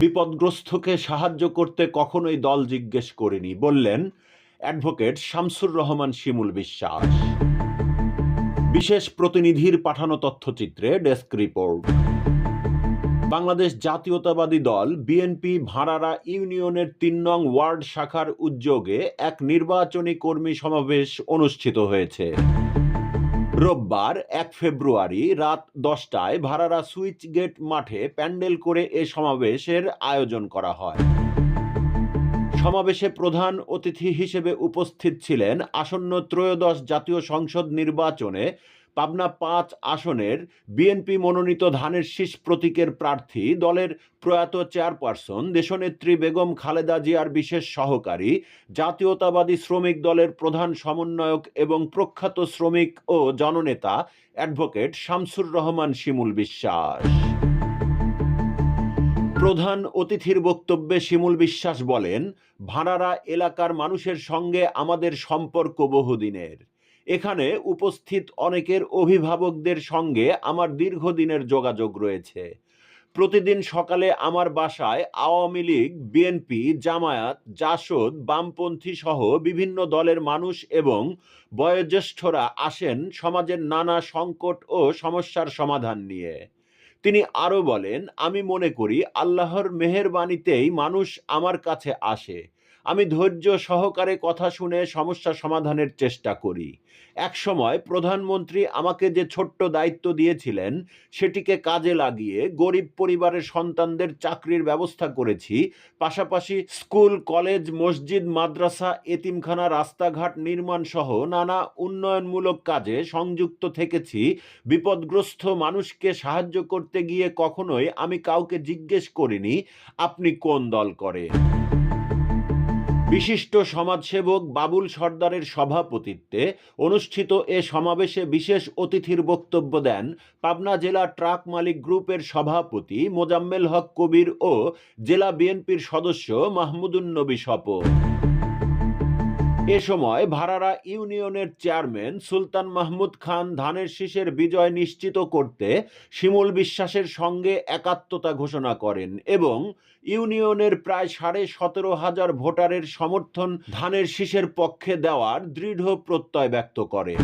বিপদগ্রস্তকে সাহায্য করতে কখনোই দল জিজ্ঞেস করেনি, বললেন অ্যাডভোকেট শামসুর রহমান শিমুল বিশ্বাস। বিশেষ প্রতিনিধির পাঠানো তথ্যচিত্রে ডেস্ক রিপোর্ট। বাংলাদেশ জাতীয়তাবাদী দল বিএনপি ভাড়ারা ইউনিয়নের তিন নং ওয়ার্ড শাখার উদ্যোগে এক নির্বাচনী কর্মী সমাবেশ অনুষ্ঠিত হয়েছে। রোববার এক ফেব্রুয়ারি রাত দশটায় ভাড়ারা সুইচ গেট মাঠে প্যান্ডেল করে এ সমাবেশের আয়োজন করা হয়। সমাবেশে প্রধান অতিথি হিসেবে উপস্থিত ছিলেন আসন্ন ত্রয়োদশ জাতীয় সংসদ নির্বাচনে পাবনা পাঁচ আসনের বিএনপি মনোনীত ধানের শীষ প্রতীকের প্রার্থী দলের প্রয়াত চেয়ারপারসন দেশনেত্রী বেগম খালেদা জিয়ার বিশেষ সহকারী, জাতীয়তাবাদী শ্রমিক দলের প্রধান সমন্বয়ক এবং প্রখ্যাত শ্রমিক ও জননেতা অ্যাডভোকেট শামসুর রহমান শিমুল বিশ্বাস। প্রধান অতিথির বক্তব্যে শিমুল বিশ্বাস বলেন ভাড়ারা এলাকার মানুষের সঙ্গে আমাদের সম্পর্ক বহুদিনের। এখানে উপস্থিত অনেকের অভিভাবকদের সঙ্গে আমার দীর্ঘদিনের যোগাযোগ রয়েছে। প্রতিদিন সকালে আমার বাসায় আওয়ামী লীগ, বিএনপি, জামায়াত, জাসদ, বামপন্থী সহ বিভিন্ন দলের মানুষ এবং বয়োজ্যেষ্ঠরা আসেন সমাজের নানা সংকট ও সমস্যার সমাধান নিয়ে। তিনি আরও বলেন, আমি মনে করি আল্লাহর মেহেরবানিতেই মানুষ আমার কাছে আসে। আমি ধৈর্য সহকারে কথা শুনে সমস্যা সমাধানের চেষ্টা করি। একসময় প্রধানমন্ত্রী আমাকে যে ছোট্ট দায়িত্ব দিয়েছিলেন, সেটিকে কাজে লাগিয়ে গরিব পরিবারের সন্তানদের চাকরির ব্যবস্থা করেছি। পাশাপাশি স্কুল, কলেজ, মসজিদ, মাদ্রাসা, এতিমখানা, রাস্তাঘাট নির্মাণ সহ নানা উন্নয়নমূলক কাজে সংযুক্ত থেকেছি। বিপদগ্রস্ত মানুষকে সাহায্য করতে গিয়ে কখনোই আমি কাউকে জিজ্ঞেস করিনি, আপনি কোন দল করেন বিশিষ্ট সমাজসেবক বাবুল সর্দারের সভাপতিত্বে অনুষ্ঠিত এ সমাবেশে বিশেষ অতিথির বক্তব্য দেন পাবনা জেলা ট্রাক মালিক গ্রুপের সভাপতি মোজাম্মেল হক কবির ও জেলা বিএনপির সদস্য মাহমুদুন নবী স্বপন এ সময় ভাড়ারা ইউনিয়নের চেয়ারম্যান সুলতান মাহমুদ খান ধানের শীষের বিজয় নিশ্চিত করতে শিমুল বিশ্বাসের সঙ্গে একাত্মতা ঘোষণা করেন এবং ইউনিয়নের প্রায় সাড়ে সতেরো হাজার ভোটারের সমর্থন ধানের শীষের পক্ষে দেওয়ার দৃঢ় প্রত্যয় ব্যক্ত করেন।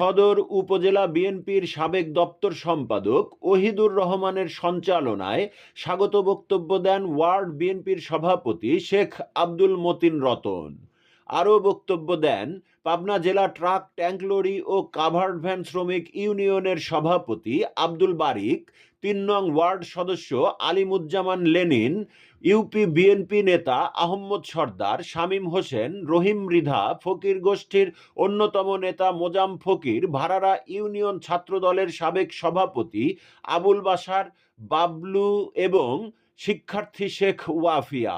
সদর উপজেলা বিএনপির সাবেক দপ্তর সম্পাদক ওহিদুর রহমানের সঞ্চালনায় স্বাগত বক্তব্য দেন ওয়ার্ড বিএনপির সভাপতি শেখ আব্দুল মতিন রতন। আরও বক্তব্য দেন পাবনা জেলা ট্রাক, ট্যাঙ্ক লরি ও কাভার্ড ভ্যান শ্রমিক ইউনিয়নের সভাপতি আব্দুল বারিক, তিন নং ওয়ার্ড সদস্য আলিমুজ্জামান লেনিন, ইউপি বিএনপি নেতা আহম্মদ সর্দার, শামীম হোসেন, রহিম মৃধা ফকির গোষ্ঠীর অন্যতম নেতা মোজাম ফকির ভাড়ারা ইউনিয়ন ছাত্রদলের সাবেক সভাপতি আবুল বাসার বাবলু এবং শিক্ষার্থী শেখ ওয়াফিয়া।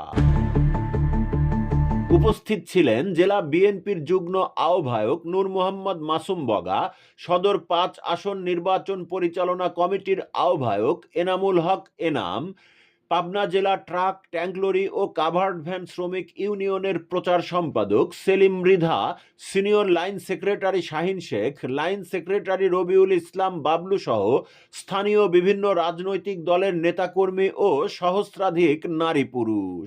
উপস্থিত ছিলেন জেলা বিএনপির যুগ্ম আহ্বায়ক নূর মোহাম্মদ মাসুম বগা, সদর পাঁচ আসন নির্বাচন পরিচালনা কমিটির আহ্বায়ক এনামুল হক এনাম, পাবনা জেলা ট্রাক ট্যাঙ্কলরি ও কাভার্ড ভ্যান শ্রমিক ইউনিয়নের প্রচার সম্পাদক Selim Mridha, senior line secretary Shahin Sheikh, line secretary Rabiul Islam Bablu সহ স্থানীয় বিভিন্ন রাজনৈতিক দলের নেতাকর্মী ও সহস্রাধিক নারী পুরুষ।